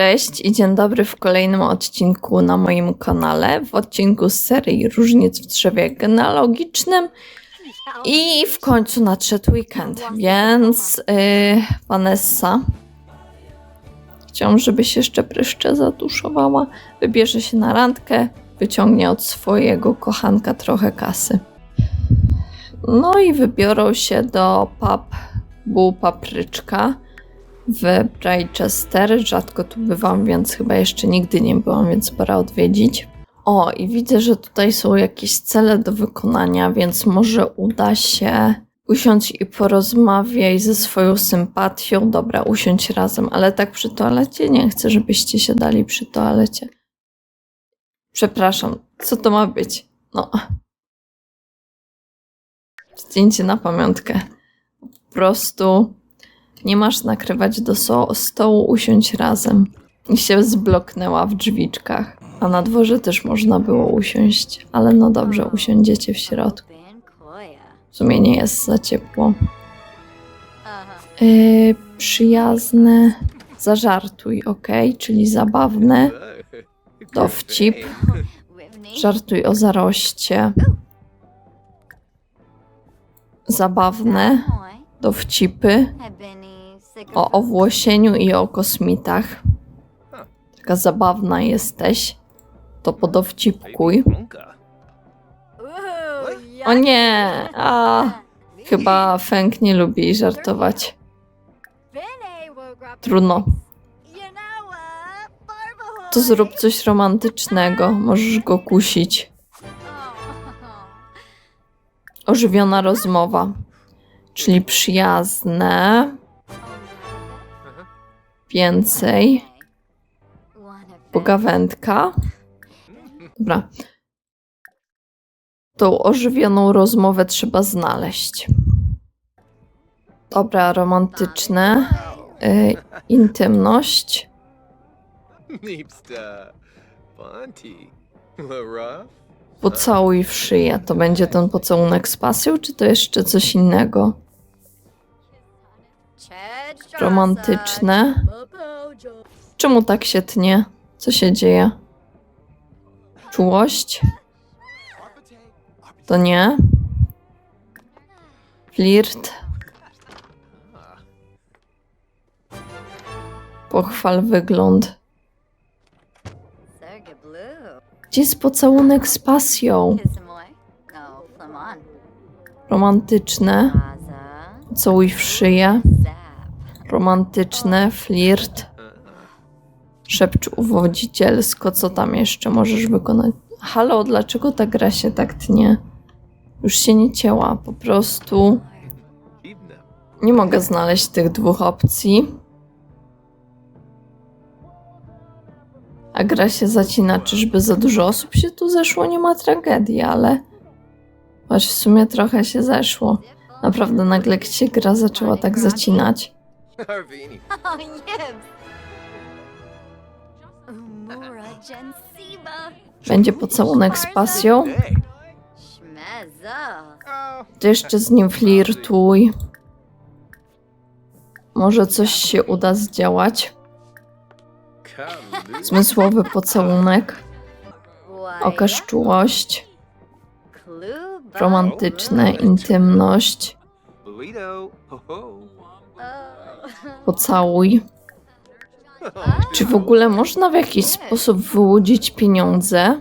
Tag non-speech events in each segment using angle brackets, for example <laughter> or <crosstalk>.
Cześć i dzień dobry w kolejnym odcinku na moim kanale, w odcinku z serii Różnic w drzewie genealogicznym. I w końcu nadszedł weekend, więc yy, Vanessa chciałam, żebyś jeszcze pryszcze zatuszowała, wybierze się na randkę, wyciągnie od swojego kochanka trochę kasy. No i wybiorą się do pubu Papryczka w Bridgester. Rzadko tu bywam, więc chyba jeszcze nigdy nie byłam, więc pora odwiedzić. O, i widzę, że tutaj są jakieś cele do wykonania, więc może uda się usiąść i porozmawiać ze swoją sympatią. Dobra, usiądź razem, ale tak przy toalecie? Nie chcę, żebyście siadali przy toalecie. Przepraszam, co to ma być? No. Zdjęcie na pamiątkę. Po prostu nie masz nakrywać do so- stołu, usiądź razem. I się zbloknęła w drzwiczkach. A na dworze też można było usiąść, ale no dobrze, usiądziecie w środku. W sumie nie jest za ciepło. Yy, przyjazne, zażartuj, ok? Czyli zabawne, dowcip, żartuj o zaroście, zabawne, dowcipy, o owłosieniu i o kosmitach. Taka zabawna jesteś. To podowcipkuj. O nie! A, chyba Fęk nie lubi żartować. Trudno. To zrób coś romantycznego. Możesz go kusić. Ożywiona rozmowa. Czyli przyjazne. Więcej. Pogawędka. Dobra. Tą ożywioną rozmowę trzeba znaleźć. Dobra, romantyczne. Y, intymność. Pocałuj w szyję. To będzie ten pocałunek z pasją, czy to jeszcze coś innego? Romantyczne. Czemu tak się tnie? Co się dzieje? Czułość? To nie. Flirt. Pochwal wygląd. Gdzie jest pocałunek z pasją? Romantyczne. Całuj w szyję. Romantyczne. Flirt. Szepcz uwodzicielsko. Co tam jeszcze możesz wykonać? Halo, dlaczego ta gra się tak tnie? Już się nie cięła. Po prostu nie mogę znaleźć tych dwóch opcji. A gra się zacina, czyżby za dużo osób się tu zeszło? Nie ma tragedii, ale... Choć w sumie trochę się zeszło. Naprawdę nagle się gra zaczęła tak zacinać. <laughs> Umura Jensiba! Będzie pocałunek z pasją. To jeszcze z nim flirtuj. Może coś się uda zdziałać. Zmysłowy pocałunek. Okaż czułość. Romantyczne, intymność. Pocałuj. Czy w ogóle można w jakiś sposób wyłudzić pieniądze?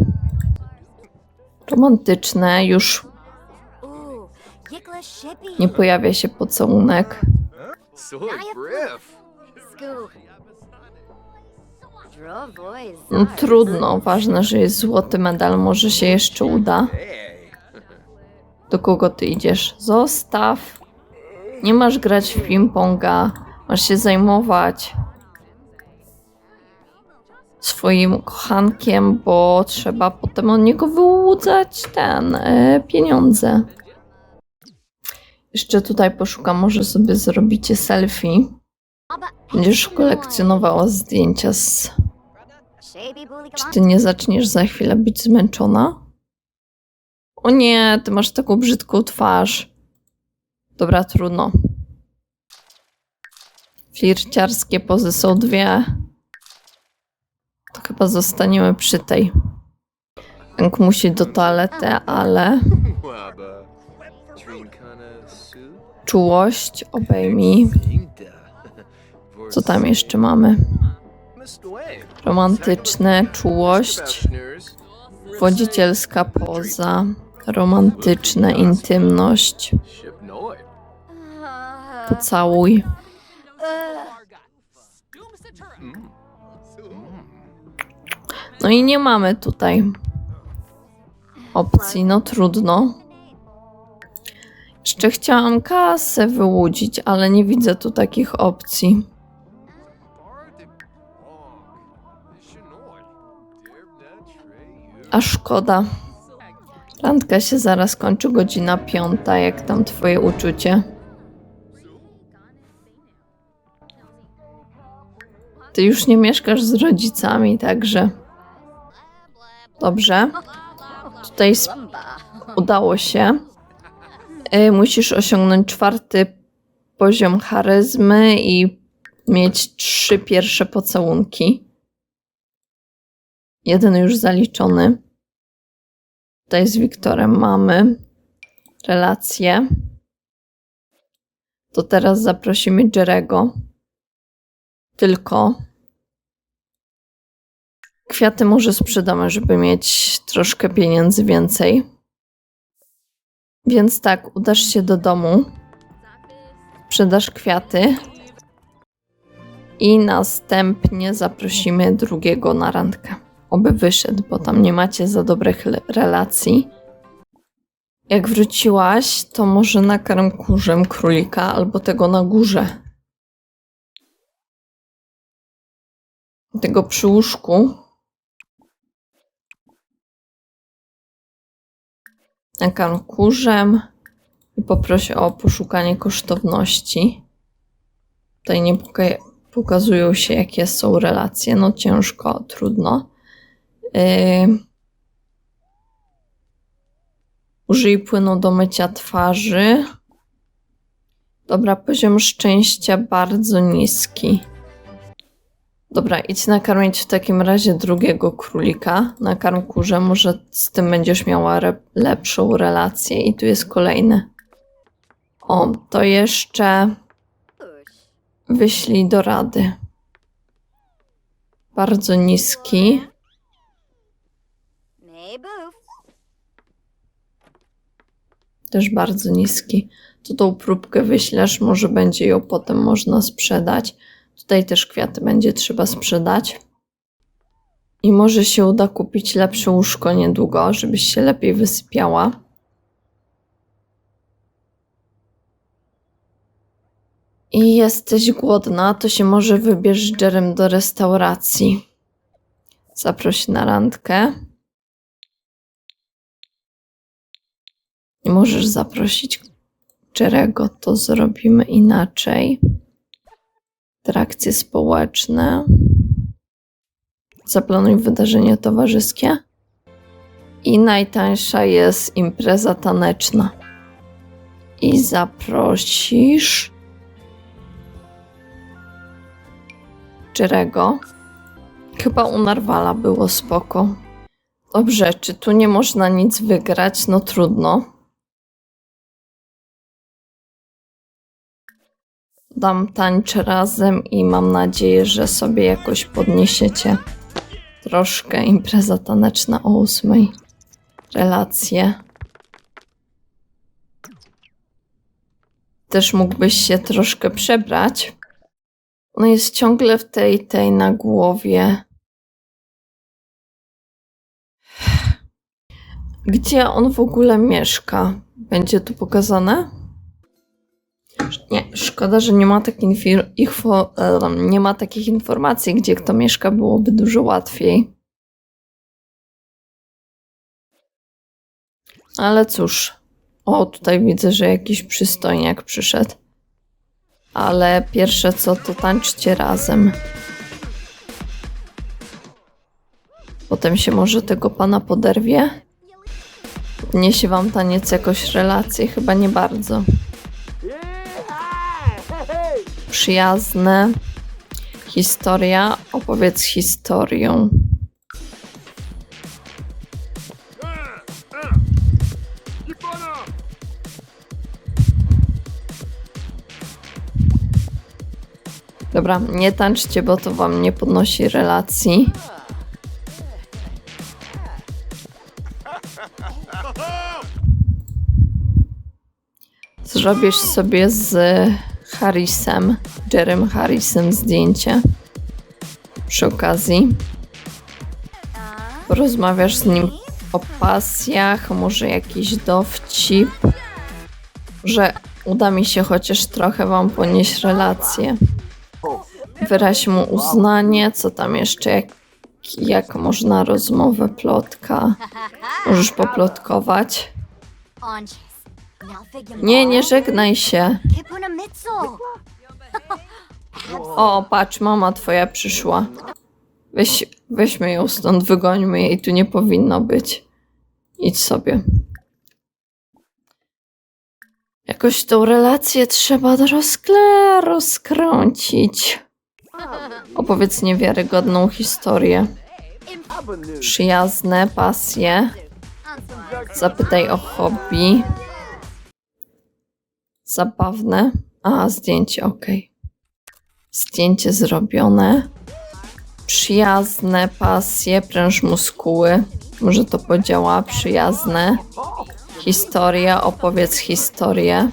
Romantyczne, już nie pojawia się pocałunek. No trudno, ważne, że jest złoty medal, może się jeszcze uda. Do kogo ty idziesz? Zostaw. Nie masz grać w ping-ponga, masz się zajmować swoim kochankiem, bo trzeba potem od niego wyłudzać ten e, pieniądze. Jeszcze tutaj poszukam, może sobie zrobicie selfie. Będziesz kolekcjonowała zdjęcia z... Czy ty nie zaczniesz za chwilę być zmęczona? O nie, ty masz taką brzydką twarz. Dobra, trudno. Flirciarskie pozy są dwie. To chyba zostaniemy przy tej. Hank musi do toalety, ale czułość obejmij. Co tam jeszcze mamy? Romantyczne, czułość, wodzicielska poza, romantyczne, intymność, pocałuj. No i nie mamy tutaj opcji, no trudno. Jeszcze chciałam kasę wyłudzić, ale nie widzę tu takich opcji. A szkoda. Randka się zaraz kończy, godzina piąta. Jak tam twoje uczucie? Ty już nie mieszkasz z rodzicami, także dobrze. Tutaj udało się. Y, Musisz osiągnąć czwarty poziom charyzmy i mieć trzy pierwsze pocałunki. Jeden już zaliczony. Tutaj z Wiktorem mamy relację. To teraz zaprosimy Jerego. Tylko kwiaty może sprzedamy, żeby mieć troszkę pieniędzy więcej. Więc tak, udasz się do domu, sprzedasz kwiaty i następnie zaprosimy drugiego na randkę. Oby wyszedł, bo tam nie macie za dobrych relacji. Jak wróciłaś, to może nakarm kurzem królika albo tego na górze. Tego przy łóżku. Nakarm kurzem i poproszę o poszukanie kosztowności. Tutaj nie poka- pokazują się, jakie są relacje. No ciężko, trudno. Yy... Użyj płynu do mycia twarzy. Dobra, poziom szczęścia bardzo niski. Dobra, idź nakarmić w takim razie drugiego królika na karmkurze. Może z tym będziesz miała re- lepszą relację. I tu jest kolejny. O, to jeszcze wyślij do rady. Bardzo niski. Też bardzo niski. To tą próbkę wyślesz, może będzie ją potem można sprzedać. Tutaj też kwiaty będzie trzeba sprzedać. I może się uda kupić lepsze łóżko niedługo, żebyś się lepiej wysypiała. I jesteś głodna, to się może wybierz Jerem do restauracji. Zaproś na randkę. Możesz zaprosić Jerego, to zrobimy inaczej. Interakcje społeczne. Zaplanuj wydarzenie towarzyskie. I najtańsza jest impreza taneczna. I zaprosisz Jerego. Chyba u Narwala było spoko. Dobrze, czy tu nie można nic wygrać? No trudno. Dam tańcz razem i mam nadzieję, że sobie jakoś podniesiecie troszkę impreza taneczna o ósmej. Relacje. Też mógłbyś się troszkę przebrać. On jest ciągle w tej, tej na głowie. Gdzie on w ogóle mieszka? Będzie tu pokazane? Nie, szkoda, że nie ma, takich e, nie ma takich informacji, gdzie kto mieszka, byłoby dużo łatwiej. Ale cóż. O, tutaj widzę, że jakiś przystojniak przyszedł. Ale pierwsze co, to tańczcie razem. Potem się może tego pana poderwie. Niesie wam taniec jakoś relacje? Chyba nie bardzo przyjazne. Historia, opowiedz historię. Dobra, nie tańczcie, bo to wam nie podnosi relacji. Zrobisz sobie z Harrisem, Jerem Harrisem zdjęcie. Przy okazji. Porozmawiasz z nim o pasjach, może jakiś dowcip. Że uda mi się chociaż trochę wam ponieść relację. Wyraź mu uznanie, co tam jeszcze, jak, jak można rozmowę, plotka. Możesz poplotkować. Nie, nie żegnaj się. O, patrz, mama twoja przyszła. Weź, weźmy ją stąd, wygońmy jej, tu nie powinno być. Idź sobie. Jakoś tą relację trzeba rozkle, rozkręcić. Opowiedz niewiarygodną historię. Przyjazne pasje. Zapytaj o hobby. Zabawne. A, zdjęcie, okej. Zdjęcie zrobione. Przyjazne pasje, pręż muskuły. Może to podziała. Przyjazne. Historia, opowiedz historię.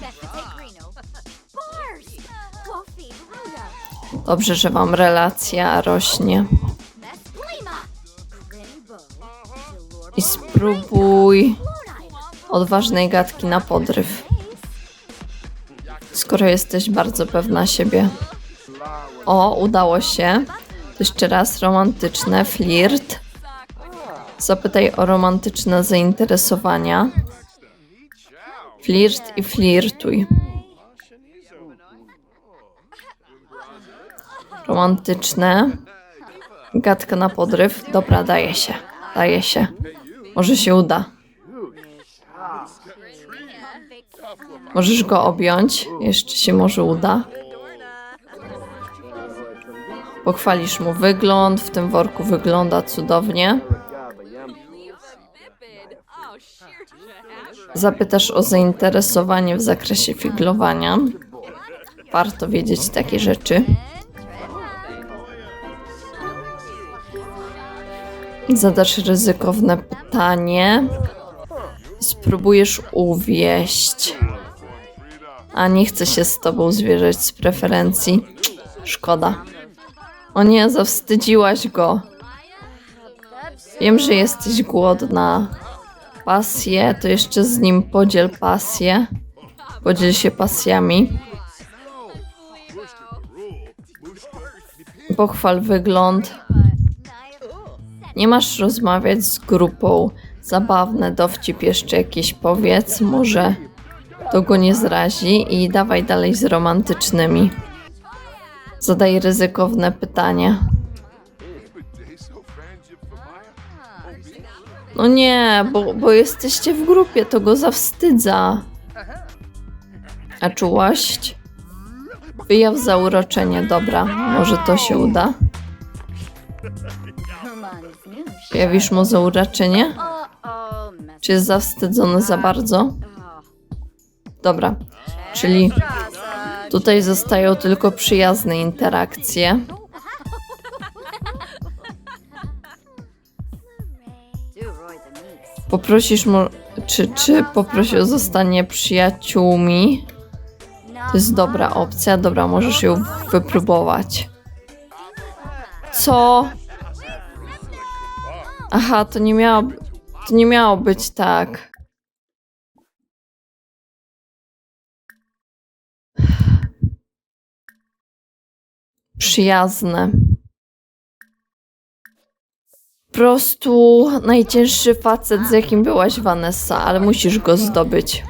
Dobrze, że wam relacja rośnie. I spróbuj odważnej gadki na podryw. Skoro jesteś bardzo pewna siebie. O, udało się. Jeszcze raz romantyczne, flirt. Zapytaj o romantyczne zainteresowania. Flirt i flirtuj. Romantyczne. Gadka na podryw. Dobra, daje się. Daje się. Może się uda. Możesz go objąć. Jeszcze się może uda. Pochwalisz mu wygląd. W tym worku wygląda cudownie. Zapytasz o zainteresowanie w zakresie figlowania. Warto wiedzieć takie rzeczy. Zadasz ryzykowne pytanie. Spróbujesz uwieść. A nie chcę się z tobą zwierzać z preferencji. Szkoda. O nie, zawstydziłaś go. Wiem, że jesteś głodna. Pasję, to jeszcze z nim podziel pasję. Podziel się pasjami. Pochwal wygląd. Nie masz rozmawiać z grupą. Zabawne, dowcip jeszcze jakieś powiedz. Może to go nie zrazi i dawaj dalej z romantycznymi. Zadaj ryzykowne pytania. No nie, bo, bo jesteście w grupie, to go zawstydza. A czułość? Wyjaw zauroczenie, dobra, może to się uda. Jawisz mu zauroczenie? Czy jest zawstydzony za bardzo? Dobra, czyli tutaj zostają tylko przyjazne interakcje. Poprosisz mu, czy, czy poprosi o zostanie przyjaciółmi? To jest dobra opcja, dobra, możesz ją wypróbować. Co? Aha, to nie miało, to nie miało być tak. Przyjazne. Po prostu najcięższy facet, z jakim byłaś Vanessa, ale musisz go zdobyć.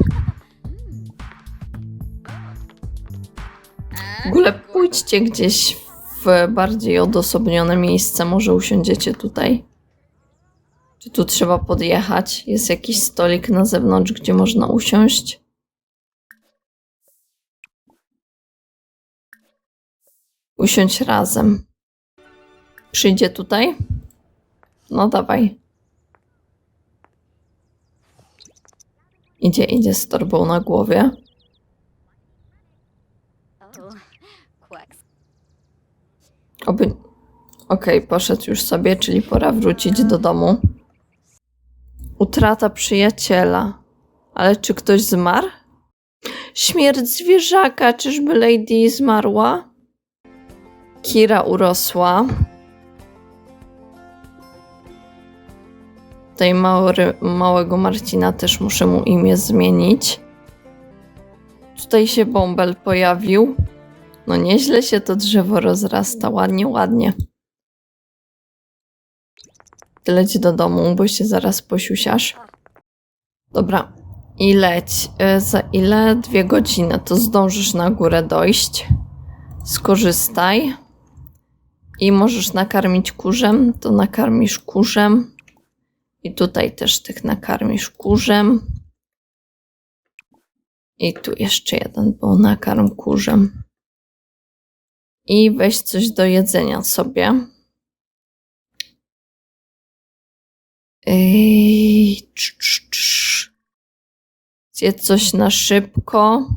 W ogóle pójdźcie gdzieś w bardziej odosobnione miejsce, może usiądziecie tutaj. Czy tu trzeba podjechać? Jest jakiś stolik na zewnątrz, gdzie można usiąść? Usiądź razem. Przyjdzie tutaj? No dawaj. Idzie, idzie z torbą na głowie. Oby... Okej, poszedł już sobie, czyli pora wrócić do domu. Utrata przyjaciela. Ale czy ktoś zmarł? Śmierć zwierzaka, czyżby Lady zmarła? Kira urosła. Tutaj małego Marcina też muszę mu imię zmienić. Tutaj się bąbel pojawił. No nieźle się to drzewo rozrasta, ładnie, ładnie. Leć do domu, bo się zaraz posiusiasz. Dobra, i leć. E, Za ile? Dwie godziny. To zdążysz na górę dojść. Skorzystaj. I możesz nakarmić kurzem, to nakarmisz kurzem. I tutaj też tych nakarmisz kurzem. I tu jeszcze jeden był nakarm kurzem. I weź coś do jedzenia sobie. Ej, cz. Zjedz coś na szybko.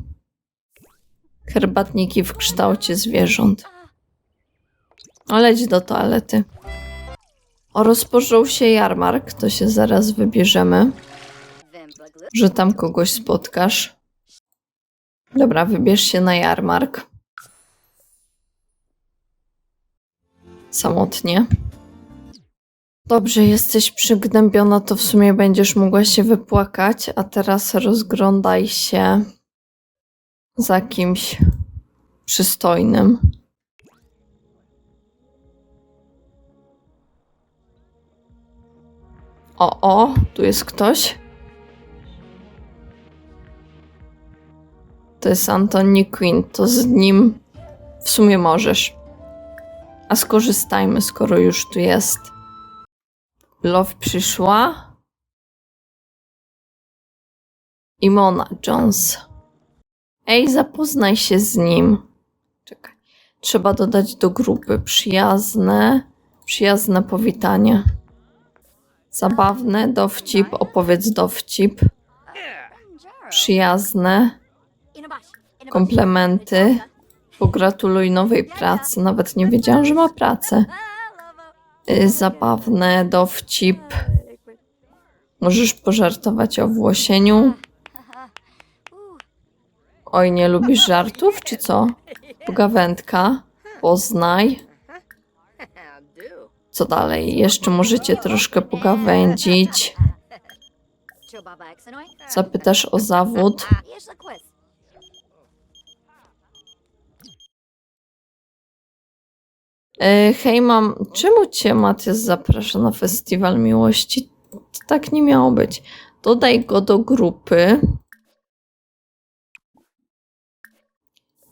Herbatniki w kształcie zwierząt. Leć do toalety. O, rozpoczął się jarmark, to się zaraz wybierzemy, że tam kogoś spotkasz. Dobra, wybierz się na jarmark. Samotnie. Dobrze, jesteś przygnębiona, to w sumie będziesz mogła się wypłakać, a teraz rozglądaj się za kimś przystojnym. O, o, tu jest ktoś. To jest Antoni Quinn, to z nim w sumie możesz. A skorzystajmy, skoro już tu jest. Love przyszła. I Mona Jones. Ej, zapoznaj się z nim. Czekaj. Trzeba dodać do grupy przyjazne, przyjazne powitanie. Zabawne, dowcip, opowiedz dowcip. Przyjazne, komplementy. Pogratuluj nowej pracy. Nawet nie wiedziałam, że ma pracę. Y, Zabawne, dowcip. Możesz pożartować o włosieniu. Oj, nie lubisz żartów, czy co? Pogawędka. Poznaj. Co dalej? Jeszcze możecie troszkę pogawędzić. Zapytasz o zawód. E, hej, mam, czemu cię Matyas zaprasza na festiwal miłości? Tak nie miało być. Dodaj go do grupy.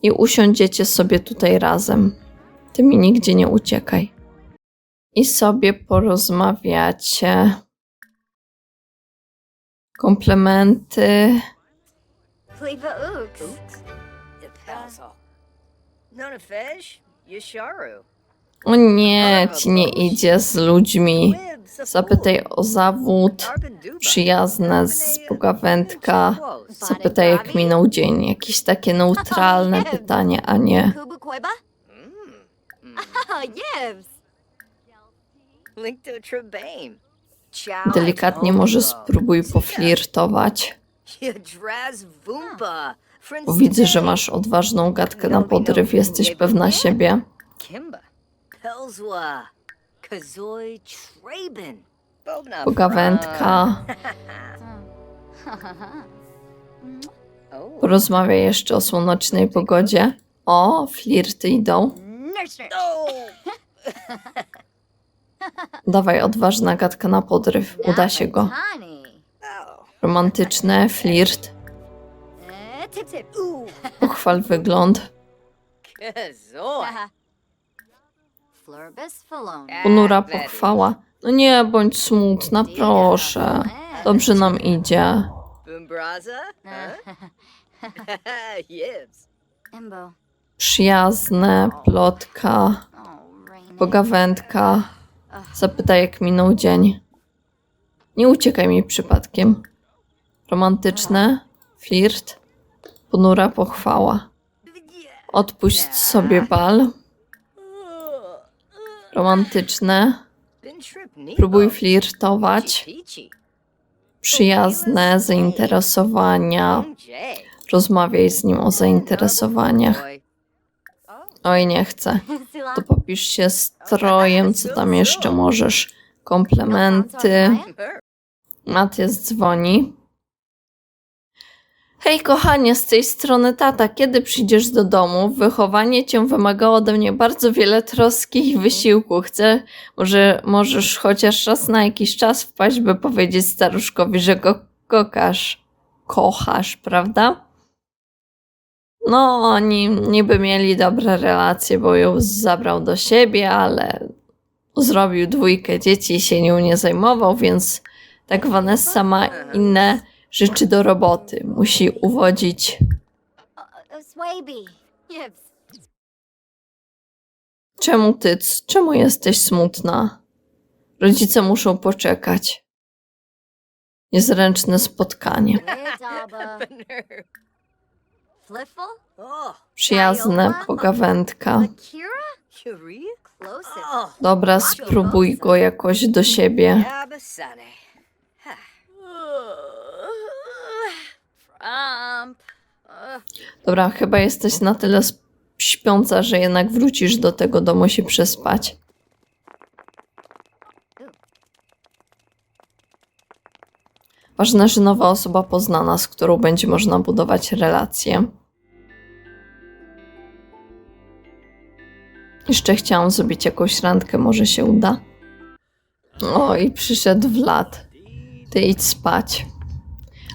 I usiądziecie sobie tutaj razem. Ty mi nigdzie nie uciekaj. I sobie porozmawiacie. Komplementy. Cleva Ooks. None fish? Yasharu. O nie, ci nie idzie z ludźmi. Zapytaj o zawód. Przyjazne z pogawędka. Zapytaj, jak minął dzień. Jakieś takie neutralne pytanie, a nie. <laughs> Yes. Delikatnie może spróbuj poflirtować. <laughs> Bo widzę, że masz odważną gadkę na podryw. Jesteś pewna siebie. Pogawędka. <laughs> Porozmawiaj jeszcze o słonecznej pogodzie. O, flirty idą. <laughs> Dawaj, odważna gadka na podryw. Uda się go. Romantyczne, flirt. Pochwal wygląd. Ponura pochwała. No nie bądź smutna, proszę. Dobrze nam idzie. Przyjazne, plotka, pogawędka. Zapytaj, jak minął dzień. Nie uciekaj mi przypadkiem. Romantyczne, flirt, ponura pochwała. Odpuść sobie bal. romantyczne. Próbuj flirtować. Przyjazne zainteresowania. Rozmawiaj z nim o zainteresowaniach. Oj, nie chcę. To popisz się strojem, co tam jeszcze możesz. Komplementy. Matias dzwoni. Hej kochanie, z tej strony tata, kiedy przyjdziesz do domu? Wychowanie cię wymagało ode mnie bardzo wiele troski i wysiłku. Chcę, może możesz chociaż raz na jakiś czas wpaść, by powiedzieć staruszkowi, że go kochasz. Kochasz, prawda? No, oni niby mieli dobre relacje, bo ją zabrał do siebie, ale zrobił dwójkę dzieci i się nią nie zajmował, więc tak Vanessa ma inne rzeczy do roboty. Musi uwodzić. Uh. Czemu ty? Czemu jesteś smutna? Rodzice muszą poczekać. Niezręczne spotkanie. <laughs> Oh, Przyjazne pogawędka. Oh, Dobra, spróbuj go jakoś do siebie. Dobra, chyba jesteś na tyle śpiąca, że jednak wrócisz do tego domu się przespać. Ważne, że nowa osoba poznana, z którą będzie można budować relacje. Jeszcze chciałam zrobić jakąś randkę, może się uda. O, i przyszedł Vlad. Ty idź spać.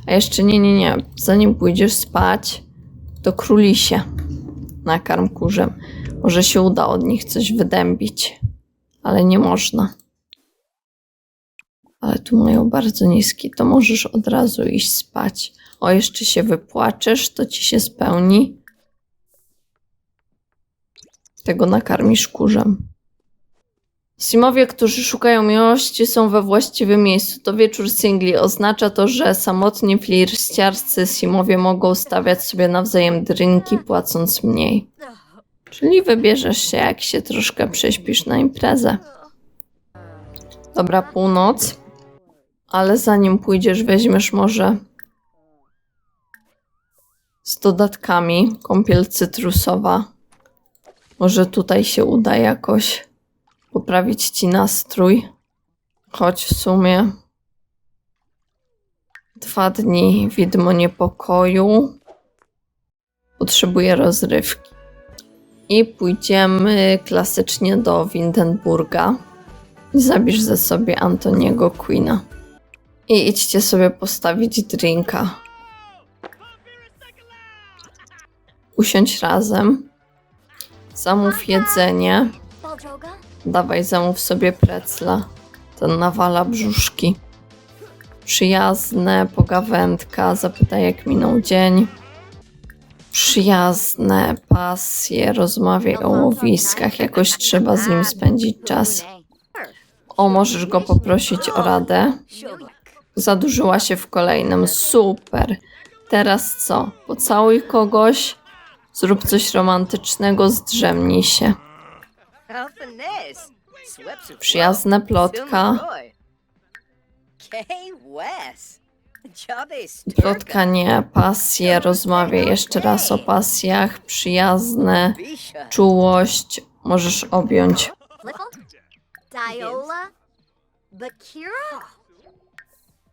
A jeszcze nie, nie, nie. Zanim pójdziesz spać, to królisie. Nakarm kurzem. Może się uda od nich coś wydębić. Ale nie można. Ale tu mają bardzo niski, to możesz od razu iść spać. O, jeszcze się wypłaczesz, to ci się spełni. Tego nakarmisz kurzem. Simowie, którzy szukają miłości, są we właściwym miejscu. To wieczór singli. Oznacza to, że samotni flirciarscy Simowie mogą stawiać sobie nawzajem drinki, płacąc mniej. Czyli wybierzesz się, jak się troszkę prześpisz na imprezę. Dobra, północ. Ale zanim pójdziesz, weźmiesz może z dodatkami kąpiel cytrusowa. Może tutaj się uda jakoś poprawić ci nastrój. Choć w sumie dwa dni widmo niepokoju. Potrzebuję rozrywki. I pójdziemy klasycznie do Windenburga. Zabierz ze sobie Antoniego Queena. I idźcie sobie postawić drinka. Usiądź razem. Zamów jedzenie. Dawaj, zamów sobie precla. Ten nawala brzuszki. Przyjazne, pogawędka, zapytaj jak minął dzień. Przyjazne, pasje, rozmawiaj o łowiskach, jakoś trzeba z nim spędzić czas. O, możesz go poprosić o radę. Zadłużyła się w kolejnym, super. Teraz co? Pocałuj kogoś, zrób coś romantycznego, zdrzemnij się. Przyjazna plotka. Plotka nie, pasje, rozmawiaj jeszcze raz o pasjach, przyjazne, czułość, możesz objąć. Diola. Bakira.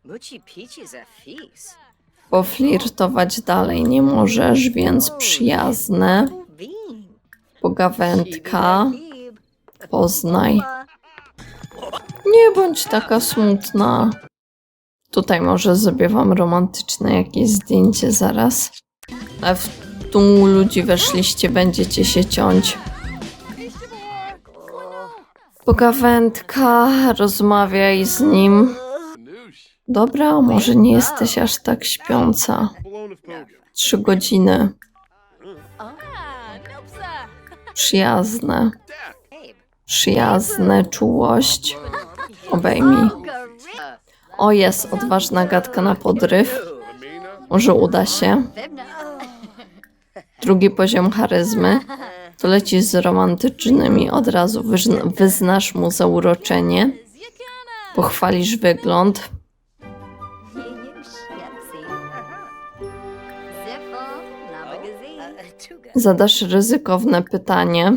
Muchi Peachy's a feast. Poflirtować dalej nie możesz, więc przyjazne, pogawędka, poznaj. Nie bądź taka smutna. Tutaj może zrobię wam romantyczne jakieś zdjęcie zaraz. A w tłumu ludzi weszliście, będziecie się ciąć. Pogawędka, rozmawiaj z nim. Dobra, może nie jesteś aż tak śpiąca. Trzy godziny. Przyjazne, przyjazne, czułość. Obejmij. O, jest odważna gadka na podryw. Może uda się. Drugi poziom charyzmy. To leci z romantycznymi, od razu wyznasz mu zauroczenie, pochwalisz wygląd, zadasz ryzykowne pytanie,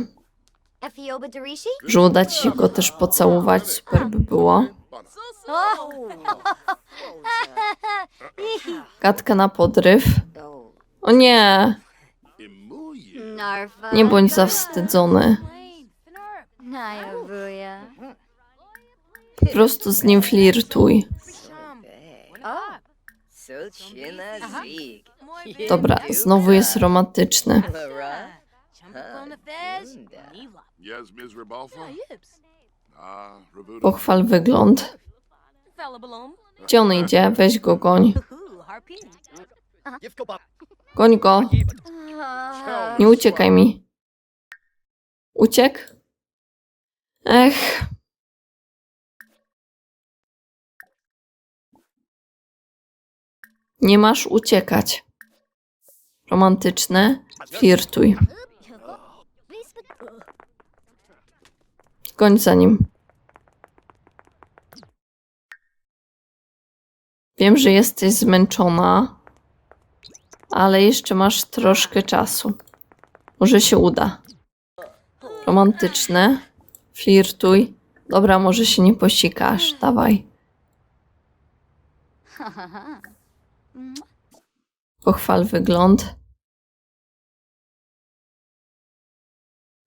że uda ci się go też pocałować, super by było. Gadka na podryw. O nie, nie bądź zawstydzony. Po prostu z nim flirtuj. Dobra, znowu jest romantyczny. Ah. Pochwal wygląd. Gdzie on idzie? Weź go, goń. Goń go. Nie uciekaj mi. Uciekł? Ech. Nie masz uciekać. Romantyczne. Flirtuj. Goń za nim. Wiem, że jesteś zmęczona, ale jeszcze masz troszkę czasu. Może się uda. Romantyczne. Flirtuj. Dobra, może się nie posikasz. Dawaj. <laughs> Pochwal wygląd.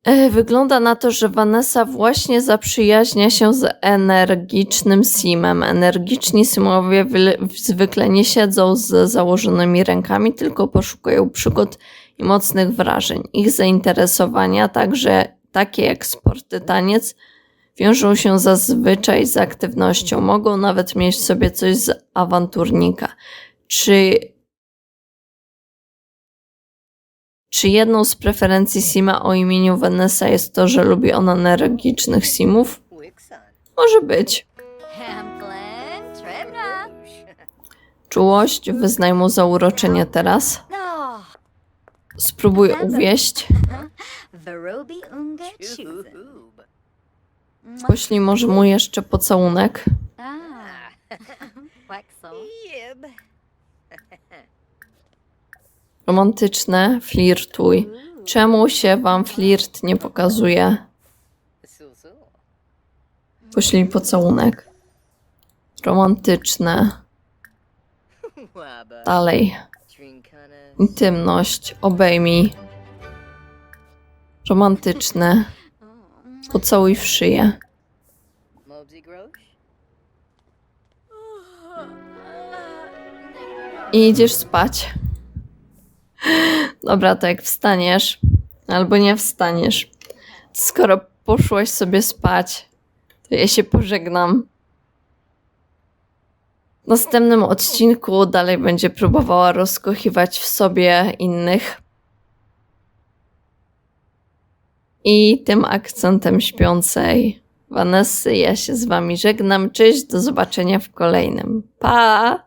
E, Wygląda na to, że Vanessa właśnie zaprzyjaźnia się z energicznym Simem. Energiczni Simowie zwykle nie siedzą z założonymi rękami, tylko poszukują przygód i mocnych wrażeń. Ich zainteresowania, także takie jak sporty, taniec, wiążą się zazwyczaj z aktywnością. Mogą nawet mieć w sobie coś z awanturnika. Czy Czy jedną z preferencji Sima o imieniu Vanessa jest to, że lubi on energicznych Simów? Może być. Czułość, wyznaj mu zauroczenie teraz. Spróbuj uwieść. Poślij może mu jeszcze pocałunek. <laughs> Romantyczne, flirtuj. Czemu się wam flirt nie pokazuje? Poślij pocałunek. Romantyczne. Dalej. Intymność. Obejmij. Romantyczne. Pocałuj w szyję. I idziesz spać. Dobra, to jak wstaniesz, albo nie wstaniesz, skoro poszłaś sobie spać, to ja się pożegnam. W następnym odcinku dalej będzie próbowała rozkochiwać w sobie innych. I tym akcentem śpiącej Vanessy ja się z wami żegnam. Cześć, do zobaczenia w kolejnym. Pa!